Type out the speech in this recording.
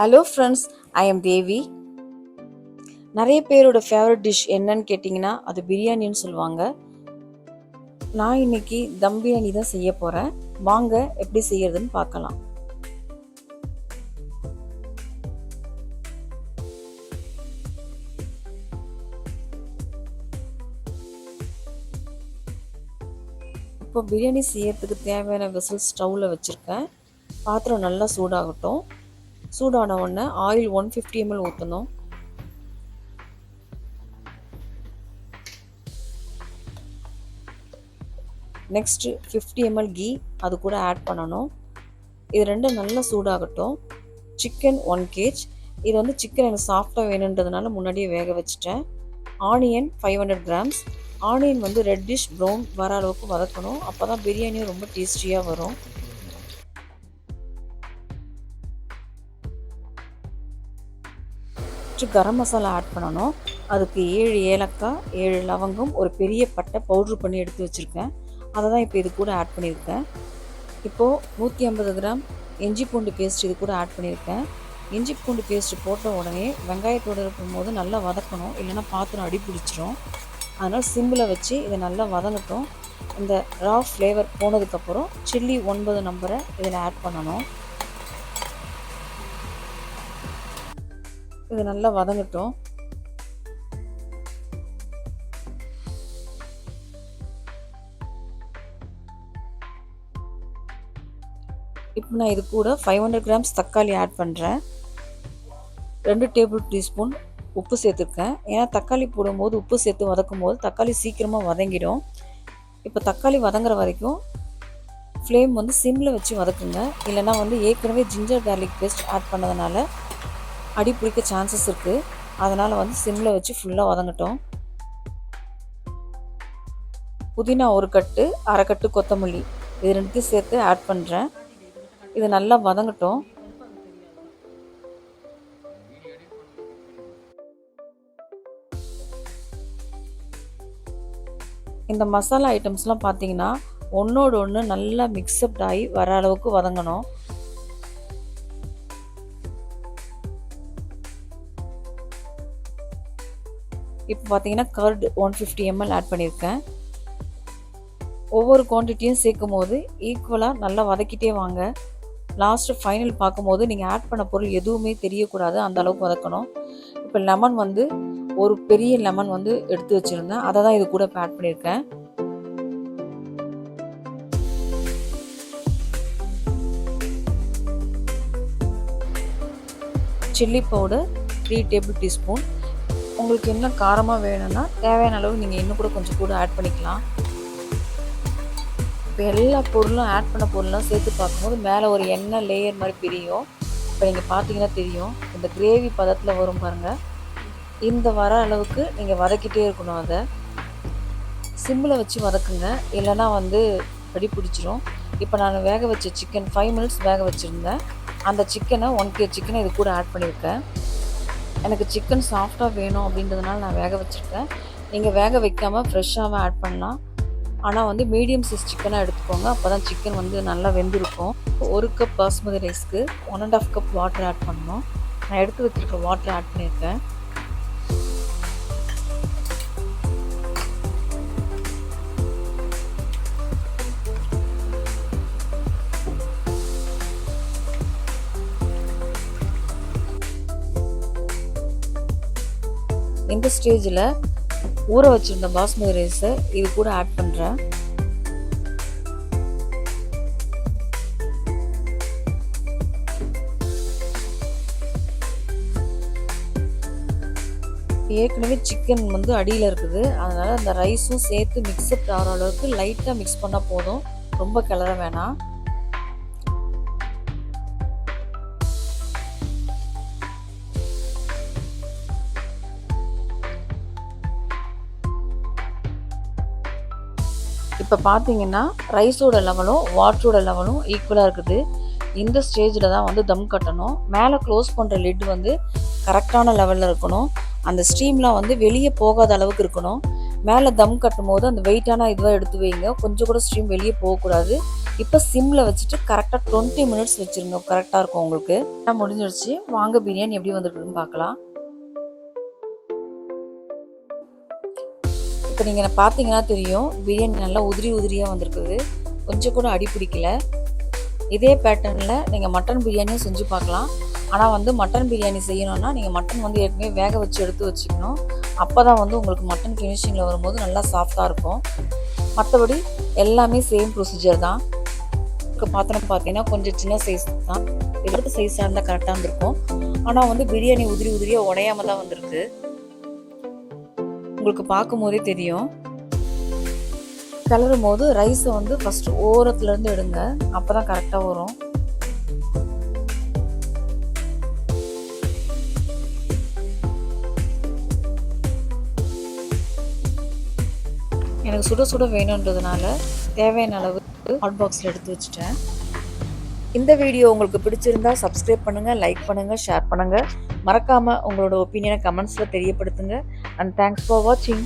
Hello friends I am Devi நிறைய பேரோட favourite dish என்னன்னு கேட்டிங்கன்னா அது பிரியாணின்னு சொல்லுவாங்க. நான் இன்னைக்கு தம் பிரியாணி தான் செய்ய போகிறேன் வாங்க எப்படி செய்யறதுன்னு பார்க்கலாம். இப்போ பிரியாணி செய்யறதுக்கு தேவையான விசில் ஸ்டவ்வில் வச்சுருக்கேன். பாத்திரம் நல்லா சூடாகட்டும். சூடான உடனே ஆயில் ஒன் ஃபிஃப்டி எம்எல் ஊற்றணும் நெக்ஸ்ட்டு ஃபிஃப்டி எம்எல் கீ அது கூட ஆட் பண்ணணும். இது ரெண்டும் நல்லா சூடாகட்டும். சிக்கன் ஒன் கேஜ் இது வந்து சிக்கன் எனக்கு சாஃப்டாக வேணுன்றதுனால முன்னாடியே வேக வச்சுட்டேன். Onion five hundred grams onion வந்து ரெட்டிஷ் ப்ரௌன் வர அளவுக்கு வதக்கணும். அப்போ தான் பிரியாணியும் ரொம்ப டேஸ்டியாக வரும். ஃபஸ்ட்டு கரம் மசாலா ஆட் பண்ணணும். அதுக்கு ஏழு ஏலக்காய் ஏழு லவங்கம் ஒரு பெரிய பட்டை பவுட்ரு பண்ணி எடுத்து வச்சுருக்கேன். அதை தான் இப்போ இது கூட ஆட் பண்ணியிருக்கேன். இப்போது நூற்றி ஐம்பது கிராம் இஞ்சி பூண்டு பேஸ்ட் இது கூட ஆட் பண்ணியிருக்கேன். இஞ்சி பூண்டு பேஸ்ட் போட்ட உடனே வெங்காயத்தோடு இருக்கும்போது நல்லா வதக்கணும். இல்லைன்னா பாத்திரம் அடி பிடிச்சிரும். அதனால் சிம்மில் வச்சு இதை நல்லா வதங்கட்டும். இந்த ரா ஃப்ளேவர் போனதுக்கப்புறம் சில்லி ஒன்பது நம்பரை இதில் ஆட் பண்ணணும். இது நல்லா வதங்கட்டும். இப்போ நான் இது கூட ஃபைவ் ஹண்ட்ரட் கிராம்ஸ் தக்காளி ஆட் பண்ணுறேன் ரெண்டு டேபிள் டீஸ்பூன் உப்பு சேர்த்துருக்கேன். ஏன்னா தக்காளி போடும்போது உப்பு சேர்த்து வதக்கும் போது தக்காளி சீக்கிரமாக வதங்கிடும். இப்போ தக்காளி வதங்குற வரைக்கும் ஃப்ளேம் வந்து சிம்மில் வச்சு வதக்குங்க. இல்லைனா வந்து ஏற்கனவே ஜிஞ்சர் கார்லிக் பேஸ்ட் ஆட் பண்ணதுனால அடி பிடிக்க சான்சஸ் இருக்குது அதனால் வந்து சிம்மில் வச்சு ஃபுல்லாக வதங்கட்டும். புதினா ஒரு கட்டு அரை கட்டு கொத்தமல்லி. இது ரெண்டுத்தையும் சேர்த்து ஆட் பண்ணுறேன் இது நல்லா வதங்கட்டும். இந்த மசாலா ஐட்டம்ஸ்லாம் பார்த்தீங்கன்னா ஒன்றோடு ஒன்று நல்லா மிக்சப்ட் ஆகி வர அளவுக்கு வதங்கணும். இப்போ பார்த்தீங்கன்னா curd one fifty ml add பண்ணியிருக்கேன். ஒவ்வொரு குவான்டிட்டியும் சேர்க்கும் போது ஈக்குவலாக நல்லா வதக்கிட்டே வாங்க. லாஸ்ட்டு ஃபைனல் பார்க்கும்போது நீங்கள் ஆட் பண்ண பொருள் எதுவுமே தெரியக்கூடாது அந்த அளவுக்கு வதக்கணும். இப்போ லெமன் வந்து ஒரு பெரிய லெமன் வந்து எடுத்து வச்சுருந்தேன். அதை தான் இது கூட இப்போ ஆட் பண்ணியிருக்கேன். Chilli powder three table teaspoon உங்களுக்கு என்ன காரமாக வேணும்னா தேவையான அளவு நீங்கள் இன்னும் கூட கொஞ்சம் கூட ஆட் பண்ணிக்கலாம். இப்போ எல்லா பொருளும் ஆட் பண்ண பொருள்லாம் சேர்த்து பார்க்கும்போது மேலே ஒரு எண்ணெய் லேயர் மாதிரி பிரியும். இப்போ நீங்கள் பார்த்தீங்கன்னா தெரியும். இந்த கிரேவி பதத்தில் வரும் பாருங்கள் இந்த வர அளவுக்கு நீங்கள் வதக்கிட்டே இருக்கணும் அதை. சிம்மில் வச்சு வதக்குங்க. இல்லைனா வந்து படி பிடிச்சிரும். இப்போ நான் வேக வச்ச சிக்கன் ஃபைவ் மினிட்ஸ் வேக வச்சுருந்தேன். அந்த சிக்கனை ஒன் கே சிக்கனை இது கூட ஆட் பண்ணியிருக்கேன். எனக்கு சிக்கன் சாஃப்டாக வேணும் அப்படின்றதுனால நான் வேக வச்சுருக்கேன். நீங்கள் வேக வைக்காமல் ஃப்ரெஷ்ஷாகவே ஆட் பண்ணலாம். ஆனால் வந்து மீடியம் சைஸ் சிக்கனாக எடுத்துக்கோங்க. அப்போ தான் சிக்கன் வந்து நல்லா வெந்திருக்கும். ஒரு கப் பாஸ்மதி ரைஸ்க்கு one and half cup water add பண்ணணும். நான் எடுத்து வச்சுருக்க வாட்டர் ஆட் பண்ணியிருக்கேன். இந்த ஸ்டேஜில் ஊற வச்சுருந்த பாஸ்மதி ரைஸை இது கூட ஆட் பண்ணுறேன் ஏற்கனவே சிக்கன் வந்து அடியில் இருக்குது. அதனால் அந்த ரைஸும் சேர்த்து மிக்ஸ்அப் ஆகிற அளவுக்கு லைட்டாக மிக்ஸ் பண்ணால் போதும். ரொம்ப கிளற வேணாம். இப்போ பார்த்தீங்கன்னா ரைஸோட லெவலும் வாட்டரோட லெவலும் ஈக்குவலாக இருக்குது. இந்த ஸ்டேஜில் தான் வந்து தம் கட்டணும். மேலே க்ளோஸ் பண்ணுற லிட் வந்து கரெக்டான லெவலில் இருக்கணும். அந்த ஸ்டீம்லாம் வந்து வெளியே போகாத அளவுக்கு இருக்கணும். மேலே தம் கட்டும் போது அந்த வெயிட்டான இதுவாக எடுத்து வைங்க. கொஞ்சம் கூட ஸ்டீம் வெளியே போகக்கூடாது. இப்போ சிம்மில் வச்சுட்டு கரெக்டாக டுவெண்ட்டி மினிட்ஸ் வச்சுருங்க. கரெக்டாக இருக்கும் உங்களுக்கு. முடிஞ்சிடுச்சு வாங்க பிரியாணி எப்படி வந்துருக்குன்னு பார்க்கலாம். இப்போ நீங்கள் பார்த்தீங்கன்னா தெரியும் பிரியாணி நல்லா உதிரி உதிரியாக வந்திருக்குது. கொஞ்சம் கூட அடி பிடிக்கல. இதே பேட்டர்னில் நீங்கள் மட்டன் பிரியாணியும் செஞ்சு பார்க்கலாம். ஆனால் வந்து மட்டன் பிரியாணி செய்யணும்னா நீங்கள் மட்டன் வந்து ஏற்கனவே வேக வச்சு எடுத்து வச்சுக்கணும். அப்போ தான் வந்து உங்களுக்கு மட்டன் ஃபினிஷிங்கில் வரும்போது நல்லா சாஃப்டாக இருக்கும். மற்றபடி எல்லாமே சேம் ப்ரொசீஜர் தான். இப்போ பாத்திரம் பார்த்தீங்கன்னா கொஞ்சம் சின்ன சைஸ் தான். எடுத்த சைஸாக இருந்தால் கரெக்டாக இருந்திருக்கும். ஆனால் வந்து பிரியாணி உதிரி உதிரியாக உடையாம தான் வந்திருக்கு. உங்களுக்கு பார்க்கும் போதே தெரியும். கிளறும் போது ரைஸை வந்து ஃபஸ்ட்டு ஓரத்துலேருந்து எடுங்க. அப்போ தான் கரெக்டாக வரும். எனக்கு சுட சுட வேணுன்றதுனால தேவையான அளவு ஹாட் பாக்ஸில் எடுத்து வச்சுட்டேன். இந்த வீடியோ உங்களுக்கு பிடிச்சிருந்தா சப்ஸ்கிரைப் பண்ணுங்கள் லைக் பண்ணுங்கள் ஷேர் பண்ணுங்கள் மறக்காமல் உங்களோட ஒப்பீனியனை கமெண்ட்ஸில் தெரியப்படுத்துங்க. அண்ட் தேங்க்ஸ் ஃபார் வாட்சிங்